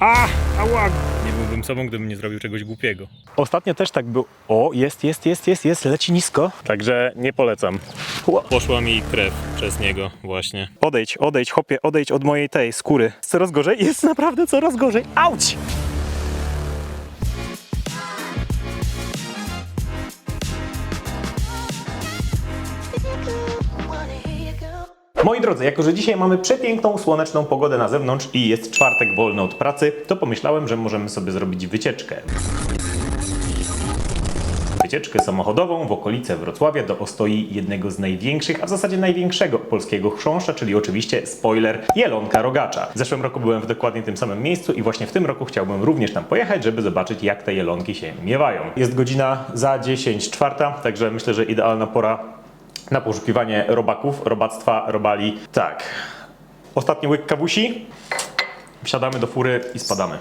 A, ała! Nie byłbym sobą, gdybym nie zrobił czegoś głupiego. Ostatnio też tak był. O, jest, jest, jest, jest, jest, leci nisko. Także nie polecam. Ła. Poszła mi krew przez niego właśnie. Odejdź, odejdź, hopie, odejdź od mojej tej skóry. Coraz gorzej? Jest naprawdę coraz gorzej. Auć! Moi drodzy, jako że dzisiaj mamy przepiękną, słoneczną pogodę na zewnątrz i jest czwartek wolny od pracy, to pomyślałem, że możemy sobie zrobić wycieczkę. Wycieczkę samochodową w okolice Wrocławia do ostoi jednego z największych, a w zasadzie największego polskiego chrząszcza, czyli oczywiście spoiler Jelonka Rogacza. W zeszłym roku byłem w dokładnie tym samym miejscu i właśnie w tym roku chciałbym również tam pojechać, żeby zobaczyć jak te jelonki się miewają. Jest godzina za 10 czwarta, także myślę, że idealna pora na poszukiwanie robaków, robactwa, robali. Tak. Ostatni łyk kawusi. Wsiadamy do fury i spadamy.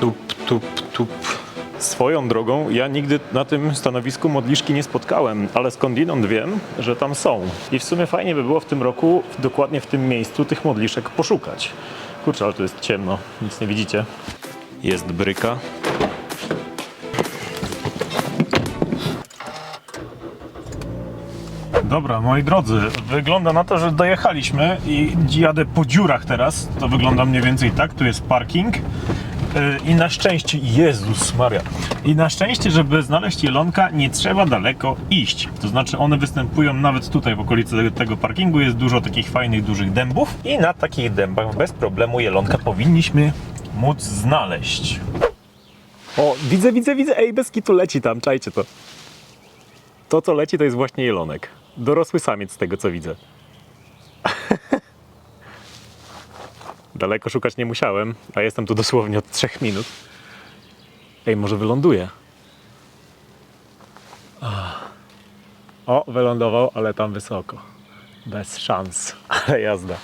Tup, tup, tup. Swoją drogą, ja nigdy na tym stanowisku modliszki nie spotkałem, ale skądinąd wiem, że tam są. I w sumie fajnie by było w tym roku, dokładnie w tym miejscu, tych modliszek poszukać. Kurczę, ale tu jest ciemno, nic nie widzicie. Jest bryka. Dobra, moi drodzy, wygląda na to, że dojechaliśmy i jadę po dziurach teraz. To wygląda mniej więcej tak. Tu jest parking. Yy, I na szczęście, Jezus Maria. I na szczęście, żeby znaleźć jelonka, nie trzeba daleko iść. To znaczy, one występują nawet tutaj w okolicy tego parkingu. Jest dużo takich fajnych, dużych dębów. I na takich dębach bez problemu jelonka powinniśmy móc znaleźć. O, widzę, widzę, widzę. Ej, bez kitu leci tam, czajcie to. To, co leci, to jest właśnie jelonek. Dorosły samiec z tego, co widzę. Daleko szukać nie musiałem, a jestem tu dosłownie od 3 minut. Ej, może wyląduje. O, wylądował, ale tam wysoko. Bez szans, ale jazda.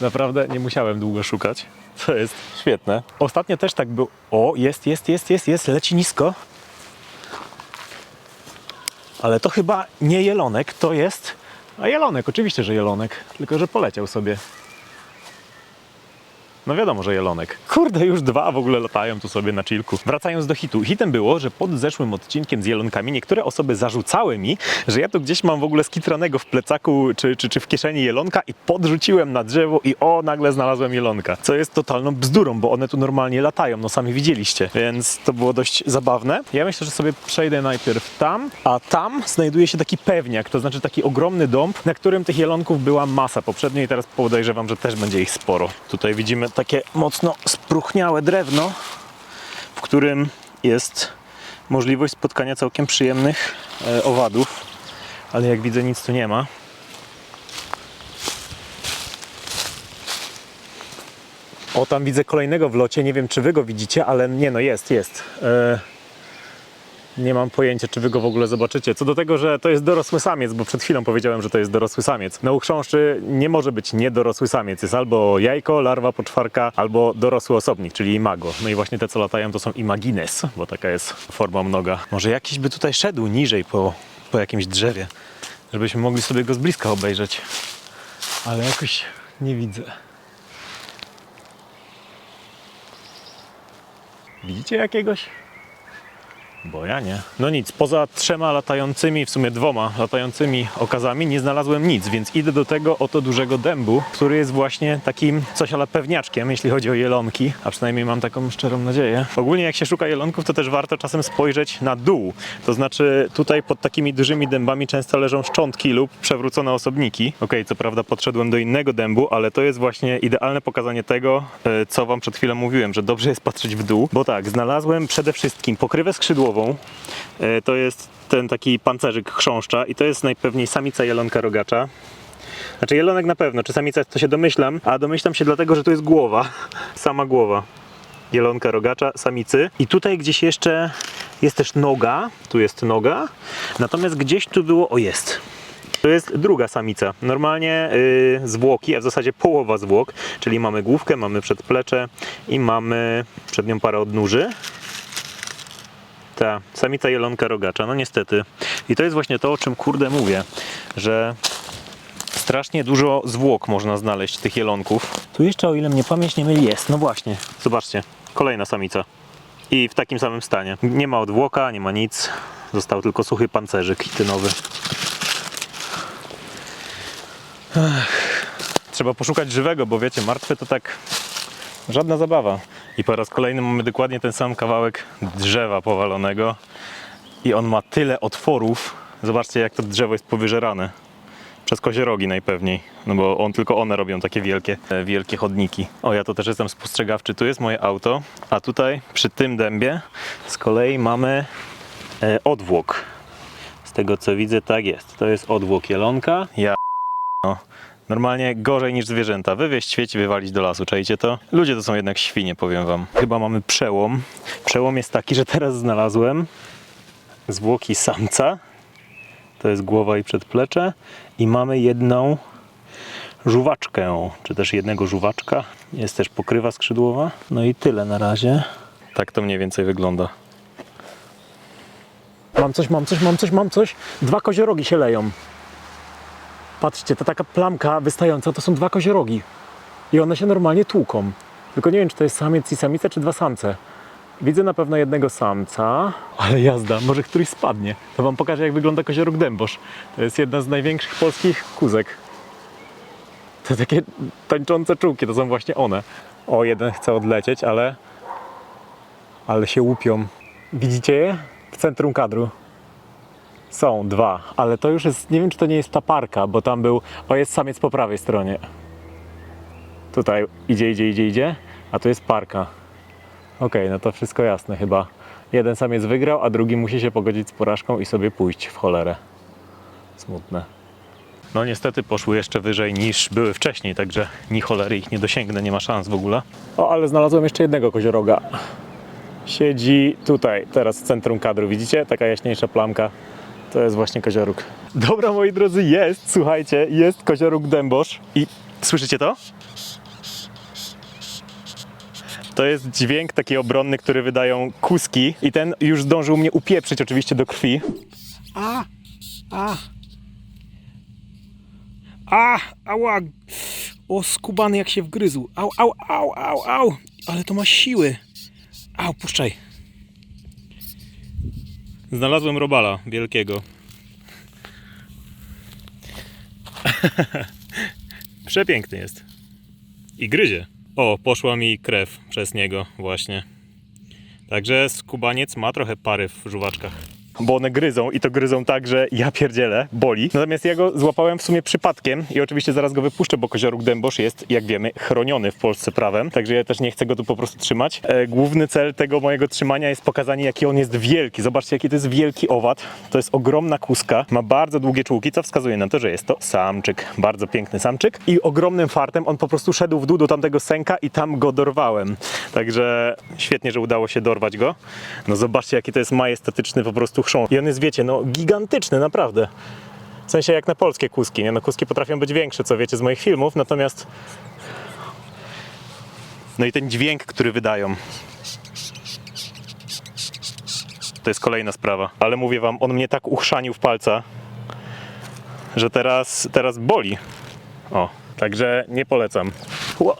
Naprawdę nie musiałem długo szukać. To jest świetne. Ostatnio też tak był. O, jest, jest, jest, jest, jest, leci nisko. Ale to chyba nie jelonek, to jest. A jelonek, oczywiście, że jelonek. Tylko, że poleciał sobie. No wiadomo, że jelonek. Kurde, już dwa w ogóle latają tu sobie na chillku. Wracając do hitu. Hitem było, że pod zeszłym odcinkiem z jelonkami niektóre osoby zarzucały mi, że ja tu gdzieś mam w ogóle skitranego w plecaku czy, czy, czy w kieszeni jelonka i podrzuciłem na drzewo i o, nagle znalazłem jelonka. Co jest totalną bzdurą, bo one tu normalnie latają, no sami widzieliście. Więc to było dość zabawne. Ja myślę, że sobie przejdę najpierw tam, a tam znajduje się taki pewniak, to znaczy taki ogromny dąb, na którym tych jelonków była masa poprzednio i teraz podejrzewam, że też będzie ich sporo. Tutaj widzimy takie mocno spruchniałe drewno, w którym jest możliwość spotkania całkiem przyjemnych e, owadów, ale jak widzę nic tu nie ma. O, tam widzę kolejnego w locie. Nie wiem, czy wy go widzicie, ale nie, no jest, jest. E, nie mam pojęcia, czy wy go w ogóle zobaczycie. Co do tego, że to jest dorosły samiec, bo przed chwilą powiedziałem, że to jest dorosły samiec. Na chrząszczy nie może być niedorosły samiec. Jest albo jajko, larwa, poczwarka, albo dorosły osobnik, czyli imago. No i właśnie te, co latają, to są imagines, bo taka jest forma mnoga. Może jakiś by tutaj szedł niżej po, po jakimś drzewie, żebyśmy mogli sobie go z bliska obejrzeć. Ale jakoś nie widzę. Widzicie jakiegoś? Bo ja nie. No nic, poza trzema latającymi, w sumie dwoma latającymi okazami nie znalazłem nic, więc idę do tego oto dużego dębu, który jest właśnie takim coś ale pewniaczkiem, jeśli chodzi o jelonki, a przynajmniej mam taką szczerą nadzieję. Ogólnie jak się szuka jelonków, to też warto czasem spojrzeć na dół. To znaczy tutaj pod takimi dużymi dębami często leżą szczątki lub przewrócone osobniki. Okej, co prawda podszedłem do innego dębu, ale to jest właśnie idealne pokazanie tego, e, co wam przed chwilą mówiłem, że dobrze jest patrzeć w dół, bo tak, znalazłem przede wszystkim pokrywę skrzydłową. E, To jest ten taki pancerzyk chrząszcza i to jest najpewniej samica jelonka rogacza. Znaczy jelonek na pewno, czy samica to się domyślam, a domyślam się dlatego, że tu jest głowa, sama głowa jelonka rogacza, samicy. I tutaj gdzieś jeszcze jest też noga, tu jest noga, natomiast gdzieś tu było, o jest, to jest druga samica. Normalnie yy, zwłoki, a w zasadzie połowa zwłok, czyli mamy główkę, mamy przedplecze i mamy przednią parę odnóży. Ta samica jelonka rogacza, no niestety. I to jest właśnie to, o czym kurde mówię, że Strasznie dużo zwłok można znaleźć tych jelonków. Tu jeszcze, o ile mnie pamięć nie myli, jest. No właśnie. Zobaczcie, kolejna samica. I w takim samym stanie. Nie ma odwłoka, nie ma nic. Został tylko suchy pancerzyk chitynowy. Ech. Trzeba poszukać żywego, bo wiecie, martwe to tak żadna zabawa. I po raz kolejny mamy dokładnie ten sam kawałek drzewa powalonego. I on ma tyle otworów. Zobaczcie, jak to drzewo jest powyżerane. Przez koziorogi najpewniej, no bo on, tylko one robią takie wielkie, e, wielkie chodniki. O, ja to też jestem spostrzegawczy. Tu jest moje auto, a tutaj przy tym dębie z kolei mamy e, odwłok. Z tego co widzę, tak jest. To jest odwłok jelonka. Ja no, Normalnie gorzej niż zwierzęta. Wywieźć świeci, wywalić do lasu, czajcie to? Ludzie to są jednak świnie, powiem wam. Chyba mamy przełom. Przełom jest taki, że teraz znalazłem zwłoki samca. To jest głowa i przedplecze. I mamy jedną żuwaczkę, czy też jednego żuwaczka. Jest też pokrywa skrzydłowa. No i tyle na razie. Tak to mniej więcej wygląda. Mam coś, mam coś, mam coś, mam coś. Dwa koziorogi się leją. Patrzcie, ta taka plamka wystająca to są dwa koziorogi. I one się normalnie tłuką. Tylko nie wiem, czy to jest samiec i samica, czy dwa samce. Widzę na pewno jednego samca, ale jazda, może któryś spadnie. To wam pokażę, jak wygląda kozioróg dębosz. To jest jedna z największych polskich kuzek. Te takie tańczące czułki, to są właśnie one. O, jeden chce odlecieć, ale... Ale się łupią. Widzicie je? W centrum kadru. Są dwa, ale to już jest, nie wiem czy to nie jest ta parka, bo tam był, o jest samiec po prawej stronie. Tutaj idzie, idzie, idzie, idzie, a tu jest parka. Okej, no to wszystko jasne chyba. Jeden samiec wygrał, a drugi musi się pogodzić z porażką i sobie pójść w cholerę. Smutne. No niestety poszły jeszcze wyżej niż były wcześniej, także ni cholery ich nie dosięgnę, nie ma szans w ogóle. O, ale znalazłem jeszcze jednego kozioroga. Siedzi tutaj, teraz w centrum kadru, widzicie? Taka jaśniejsza plamka. To jest właśnie kozioróg. Dobra, moi drodzy, jest, słuchajcie, jest kozioróg dębosz. I słyszycie to? To jest dźwięk taki obronny, który wydają kuski i ten już zdążył mnie upieprzyć oczywiście do krwi. A! A! A! Ała! O, skubany jak się wgryzł. Au, au, au, au, au! Ale to ma siły. Au, puszczaj. Znalazłem robala wielkiego. Przepiękny jest. I gryzie. O, poszła mi krew przez niego właśnie. Także skubaniec ma trochę pary w żuwaczkach. Bo one gryzą i to gryzą tak, że ja pierdzielę, boli. Natomiast ja go złapałem w sumie przypadkiem i oczywiście zaraz go wypuszczę, bo kozioruk dębosz jest, jak wiemy, chroniony w Polsce prawem, także ja też nie chcę go tu po prostu trzymać. E, główny cel tego mojego trzymania jest pokazanie, jaki on jest wielki. Zobaczcie, jaki to jest wielki owad. To jest ogromna kuska, ma bardzo długie czułki, co wskazuje na to, że jest to samczyk. Bardzo piękny samczyk i ogromnym fartem on po prostu szedł w dół do tamtego sęka i tam go dorwałem. Także świetnie, że udało się dorwać go. No zobaczcie, jaki to jest majestatyczny po prostu I on jest, wiecie, no gigantyczny, naprawdę. W sensie jak na polskie kuski, nie? No kuski potrafią być większe, co wiecie z moich filmów, natomiast... No i ten dźwięk, który wydają. To jest kolejna sprawa. Ale mówię wam, on mnie tak uchrzanił w palca, że teraz, teraz boli. O, także nie polecam. Ło.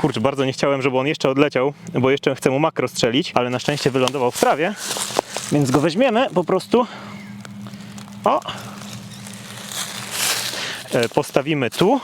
Kurczę, bardzo nie chciałem, żeby on jeszcze odleciał, bo jeszcze chcę mu makro strzelić, ale na szczęście wylądował w trawie, więc go weźmiemy po prostu. O! E, Postawimy tu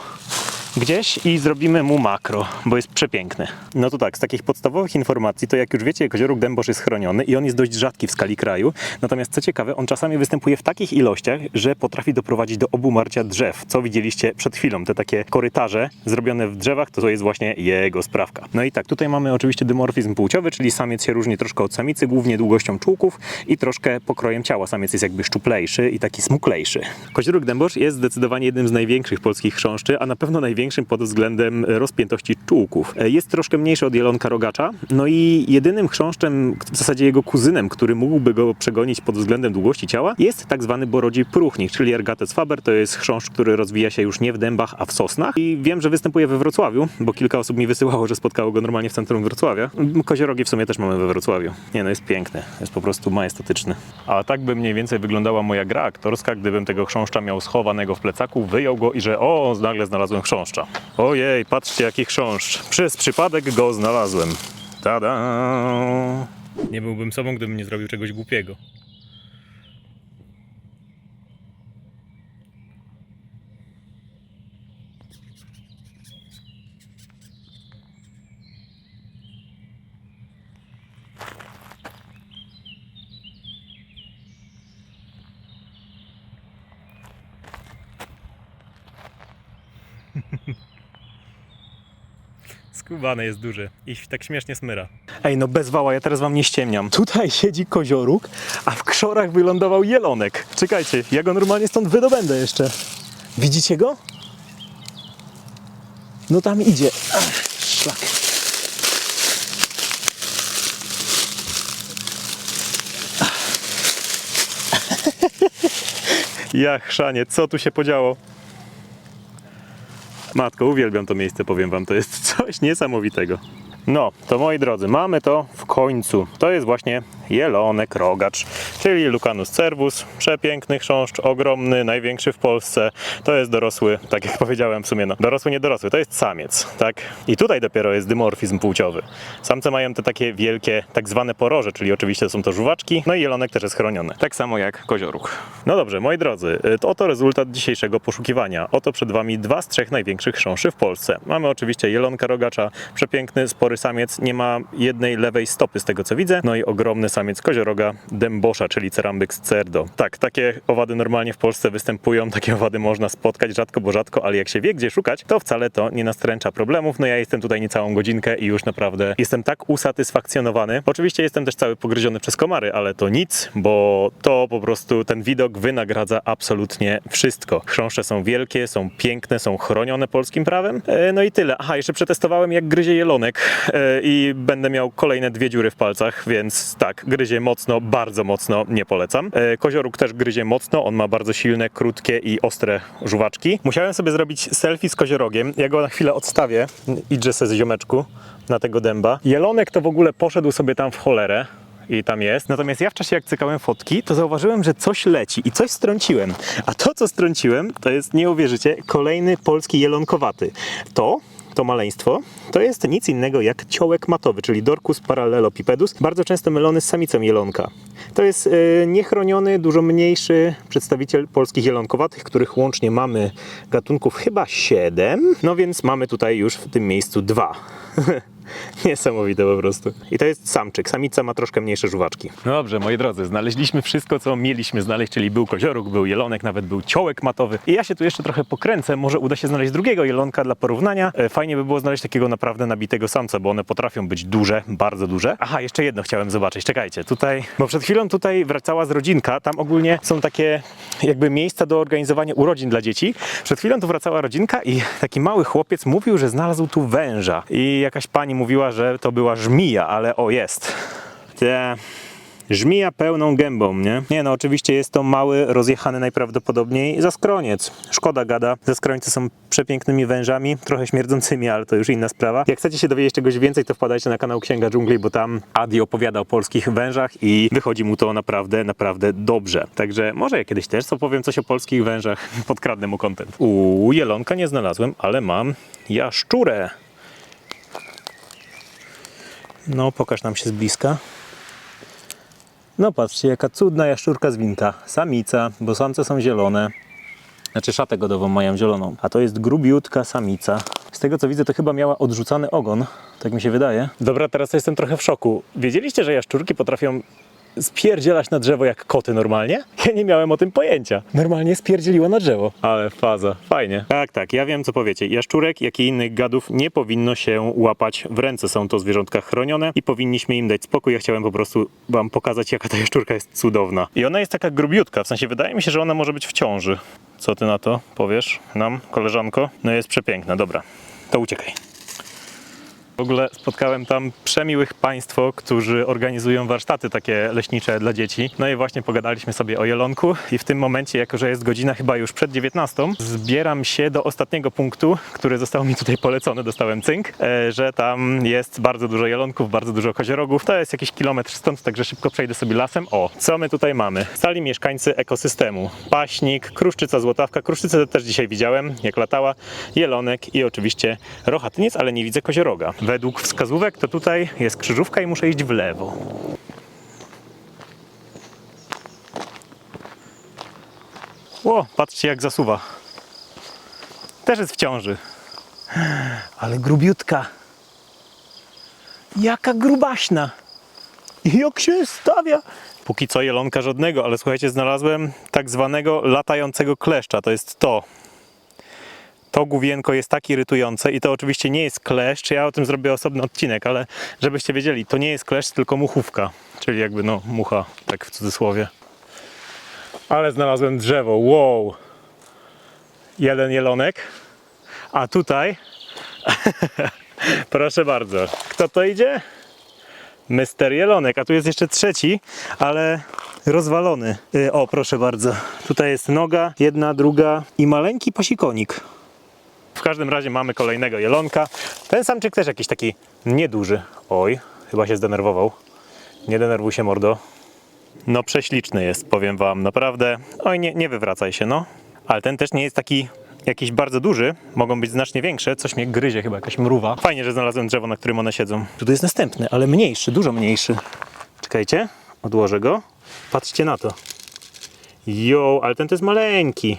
gdzieś i zrobimy mu makro, bo jest przepiękny. No to tak, z takich podstawowych informacji, to jak już wiecie, kozioruk dębosz jest chroniony i on jest dość rzadki w skali kraju. Natomiast co ciekawe, on czasami występuje w takich ilościach, że potrafi doprowadzić do obumarcia drzew, co widzieliście przed chwilą. Te takie korytarze zrobione w drzewach, to jest właśnie jego sprawka. No i tak, tutaj mamy oczywiście dymorfizm płciowy, czyli samiec się różni troszkę od samicy, głównie długością czółków i troszkę pokrojem ciała. Samiec jest jakby szczuplejszy i taki smuklejszy. Kozioruk dębosz jest zdecydowanie jednym z największych polskich chrząszczy, a na pewno największym największym pod względem rozpiętości czułków. E, Jest troszkę mniejszy od jelonka rogacza, no i jedynym chrząszczem, w zasadzie jego kuzynem, który mógłby go przegonić pod względem długości ciała, jest tak zwany borodzi próchnik, czyli Ergates faber. To jest chrząszcz, który rozwija się już nie w dębach, a w sosnach. I wiem, że występuje we Wrocławiu, bo kilka osób mi wysyłało, że spotkało go normalnie w centrum Wrocławia. Koziorogi w sumie też mamy we Wrocławiu. Nie no, jest piękny, jest po prostu majestatyczny. A tak by mniej więcej wyglądała moja gra aktorska, gdybym tego chrząszcza miał schowanego w plecaku, wyjął go i że o, nagle znalazłem chrząszcza. Ojej, patrzcie jaki chrząszcz. Przez przypadek go znalazłem. Tada! Nie byłbym sobą, gdybym nie zrobił czegoś głupiego. Skubane jest duże i tak śmiesznie smyra. Ej, no bez wała, ja teraz wam nie ściemniam. Tutaj siedzi kozioróg, a w krzorach wylądował jelonek. Czekajcie, ja go normalnie stąd wydobędę jeszcze. Widzicie go? No tam idzie. Ach, szlak. Ja chrzanie, co tu się podziało? Matko, uwielbiam to miejsce, powiem wam, to jest coś niesamowitego. No, to moi drodzy, mamy to w końcu. To jest właśnie jelonek rogacz, czyli Lucanus cervus, przepiękny chrząszcz, ogromny, największy w Polsce. To jest dorosły, tak jak powiedziałem w sumie, no, dorosły, niedorosły, to jest samiec, tak? I tutaj dopiero jest dymorfizm płciowy. Samce mają te takie wielkie, tak zwane poroże, czyli oczywiście są to żuwaczki, no i jelonek też jest chroniony. Tak samo jak kozioróg. No dobrze, moi drodzy, y, to oto rezultat dzisiejszego poszukiwania. Oto przed wami dwa z trzech największych chrząszczy w Polsce. Mamy oczywiście jelonka rogacza, przepiękny, spory samiec, nie ma jednej lewej stopy z tego co widzę, no i ogromny samiec kozioroga dębosza, czyli Cerambyx cerdo. Tak, takie owady normalnie w Polsce występują, takie owady można spotkać rzadko, bo rzadko, ale jak się wie gdzie szukać, to wcale to nie nastręcza problemów. No ja jestem tutaj niecałą godzinkę i już naprawdę jestem tak usatysfakcjonowany. Oczywiście jestem też cały pogryziony przez komary, ale to nic, bo to po prostu ten widok wynagradza absolutnie wszystko. Chrząszcze są wielkie, są piękne, są chronione polskim prawem. E, No i tyle. Aha, jeszcze przetestowałem jak gryzie jelonek e, i będę miał kolejne dwie dziury w palcach, więc tak, gryzie mocno, bardzo mocno, nie polecam. E, Kozioróg też gryzie mocno, on ma bardzo silne, krótkie i ostre żuwaczki. Musiałem sobie zrobić selfie z koziorogiem. Ja go na chwilę odstawię, idźże se z ziomeczku na tego dęba. Jelonek to w ogóle poszedł sobie tam w cholerę i tam jest. Natomiast ja w czasie jak cykałem fotki, to zauważyłem, że coś leci i coś strąciłem. A to, co strąciłem, to jest, nie uwierzycie, kolejny polski jelonkowaty. To to maleństwo to jest nic innego jak ciołek matowy, czyli Dorcus parallelopipedus, bardzo często mylony z samicą jelonka. To jest e, niechroniony, dużo mniejszy przedstawiciel polskich jelonkowatych, których łącznie mamy gatunków chyba 7. No więc mamy tutaj już w tym miejscu dwa. Niesamowite po prostu. I to jest samczyk. Samica ma troszkę mniejsze żuwaczki. No dobrze, moi drodzy, znaleźliśmy wszystko, co mieliśmy znaleźć, czyli był kozioróg, był jelonek, nawet był ciołek matowy. I ja się tu jeszcze trochę pokręcę, może uda się znaleźć drugiego jelonka dla porównania. E, Fajnie by było znaleźć takiego naprawdę nabitego samca, bo one potrafią być duże, bardzo duże. Aha, jeszcze jedno chciałem zobaczyć, czekajcie, tutaj, bo przed chwilą tutaj wracała z rodzinka, tam ogólnie są takie jakby miejsca do organizowania urodzin dla dzieci. Przed chwilą tu wracała rodzinka i taki mały chłopiec mówił, że znalazł tu węża. I jakaś pani mówiła, że to była żmija, ale o jest. Te... Żmija pełną gębą, nie? Nie no, oczywiście jest to mały, rozjechany najprawdopodobniej zaskroniec. Szkoda gada. Zaskrońce są przepięknymi wężami, trochę śmierdzącymi, ale to już inna sprawa. Jak chcecie się dowiedzieć czegoś więcej, to wpadajcie na kanał Księga Dżungli, bo tam Adi opowiada o polskich wężach i wychodzi mu to naprawdę, naprawdę dobrze. Także może ja kiedyś też opowiem coś o polskich wężach, podkradnę mu kontent. U jelonka nie znalazłem, ale mam jaszczurę. No, pokaż nam się z bliska. No patrzcie, jaka cudna jaszczurka zwinka. Samica, bo samce są zielone. Znaczy szatę godową mają zieloną. A to jest grubiutka samica. Z tego co widzę, to chyba miała odrzucany ogon. Tak mi się wydaje. Dobra, teraz jestem trochę w szoku. Wiedzieliście, że jaszczurki potrafią spierdzielać na drzewo jak koty normalnie? Ja nie miałem o tym pojęcia. Normalnie spierdzieliła na drzewo. Ale faza, fajnie. Tak, tak, ja wiem co powiecie. Jaszczurek, jak i innych gadów nie powinno się łapać w ręce. Są to zwierzątka chronione i powinniśmy im dać spokój. Ja chciałem po prostu wam pokazać, jaka ta jaszczurka jest cudowna. I ona jest taka grubiutka, w sensie wydaje mi się, że ona może być w ciąży. Co ty na to powiesz nam, koleżanko? No jest przepiękna, dobra. To uciekaj. W ogóle spotkałem tam przemiłych państwo, którzy organizują warsztaty takie leśnicze dla dzieci. No i właśnie pogadaliśmy sobie o jelonku i w tym momencie, jako że jest godzina chyba już przed 19, zbieram się do ostatniego punktu, który został mi tutaj polecony, dostałem cynk, e, że tam jest bardzo dużo jelonków, bardzo dużo koziorogów. To jest jakiś kilometr stąd, także szybko przejdę sobie lasem. O, co my tutaj mamy? Stali mieszkańcy ekosystemu. Paśnik, kruszczyca złotawka. Kruszczycę też dzisiaj widziałem, jak latała. Jelonek i oczywiście rochatyniec, ale nie widzę kozioroga. Według wskazówek to tutaj jest krzyżówka i muszę iść w lewo. Ło, patrzcie jak zasuwa. Też jest w ciąży. Ale grubiutka. Jaka grubaśna. Jak się stawia? Póki co jelonka żadnego, ale słuchajcie, znalazłem tak zwanego latającego kleszcza. To jest to. To główienko jest tak irytujące i to oczywiście nie jest kleszcz. Ja o tym zrobię osobny odcinek, ale żebyście wiedzieli, to nie jest kleszcz, tylko muchówka. Czyli jakby no mucha, tak w cudzysłowie. Ale znalazłem drzewo. Wow. Jeden jelonek. A tutaj proszę bardzo. Kto to idzie? Mister Jelonek, a tu jest jeszcze trzeci, ale rozwalony. Y, O, proszę bardzo. Tutaj jest noga, jedna, druga i maleńki pasikonik. W każdym razie mamy kolejnego jelonka. Ten samczyk też jakiś taki nieduży. Oj, chyba się zdenerwował. Nie denerwuj się, mordo. No prześliczny jest, powiem wam, naprawdę. Oj, nie, nie wywracaj się, no. Ale ten też nie jest taki jakiś bardzo duży. Mogą być znacznie większe. Coś mnie gryzie, chyba jakaś mruwa. Fajnie, że znalazłem drzewo, na którym one siedzą. Tu jest następny, ale mniejszy, dużo mniejszy. Czekajcie, odłożę go. Patrzcie na to. Jo, ale ten to jest maleńki.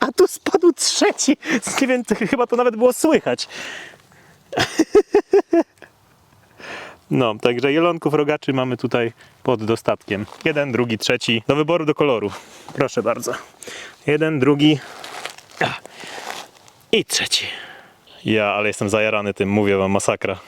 A tu spadł trzeci. Nie wiem, chyba to nawet było słychać. No, także jelonków rogaczy mamy tutaj pod dostatkiem. Jeden, drugi, trzeci. Do wyboru do koloru. Proszę bardzo. Jeden, drugi i trzeci. Ja, ale jestem zajarany tym, mówię wam, masakra.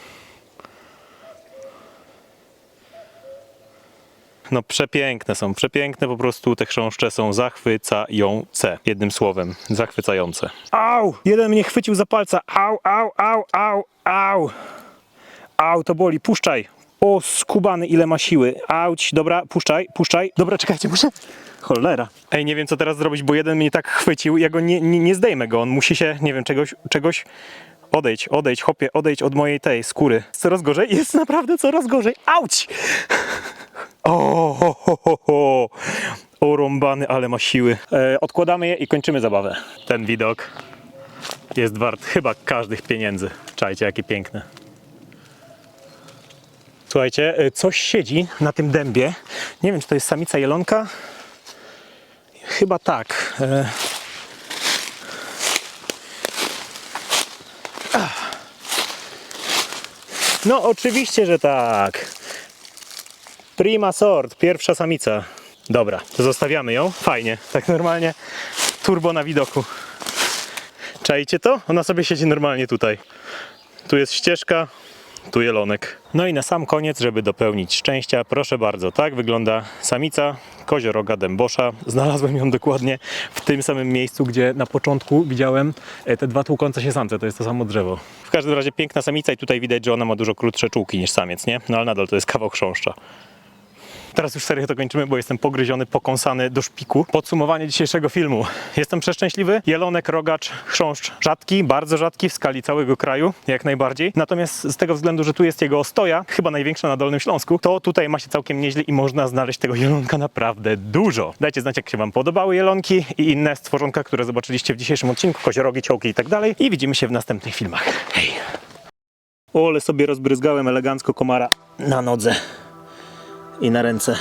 No przepiękne są, przepiękne po prostu te chrząszcze są zachwycające. Jednym słowem, zachwycające. Au! Jeden mnie chwycił za palca. Au, au, au, au, au. Au, to boli, puszczaj. O, skubany, ile ma siły. Auć, dobra, puszczaj, puszczaj. Dobra, czekajcie, muszę. Cholera. Ej, nie wiem co teraz zrobić, bo jeden mnie tak chwycił, ja go nie, nie, nie zdejmę go. On musi się, nie wiem, czegoś, czegoś. Odejdź, odejdź, hopie, odejdź od mojej tej skóry. Coraz gorzej? Jest naprawdę coraz gorzej. Auć! O, ho, ho, ho, ho. o rąbany, ale ma siły. E, odkładamy je i kończymy zabawę. Ten widok jest wart chyba każdych pieniędzy. Czajcie, jakie piękne. Słuchajcie, y, coś siedzi na tym dębie. Nie wiem, czy to jest samica jelonka. Chyba tak. E, ach. No, oczywiście, że tak. Prima sort, pierwsza samica. Dobra, to zostawiamy ją. Fajnie, tak normalnie. Turbo na widoku. Czajcie to? Ona sobie siedzi normalnie tutaj. Tu jest ścieżka, tu jelonek. No i na sam koniec, żeby dopełnić szczęścia, proszę bardzo, tak wygląda samica kozioroga dębosza. Znalazłem ją dokładnie w tym samym miejscu, gdzie na początku widziałem e, te dwa tłukące się samce, to jest to samo drzewo. W każdym razie piękna samica i tutaj widać, że ona ma dużo krótsze czułki niż samiec, nie? No ale nadal to jest kawał chrząszcza. Teraz już serio to kończymy, bo jestem pogryziony, pokąsany do szpiku. Podsumowanie dzisiejszego filmu. Jestem przeszczęśliwy. Jelonek, rogacz, chrząszcz rzadki, bardzo rzadki w skali całego kraju, jak najbardziej. Natomiast z tego względu, że tu jest jego ostoja, chyba największa na Dolnym Śląsku, to tutaj ma się całkiem nieźle i można znaleźć tego jelonka naprawdę dużo. Dajcie znać, jak się Wam podobały jelonki i inne stworzonka, które zobaczyliście w dzisiejszym odcinku, koziorogi, ciołki i tak dalej. I widzimy się w następnych filmach. Hej! O, ale sobie rozbryzgałem elegancko komara na nodze i na ręce.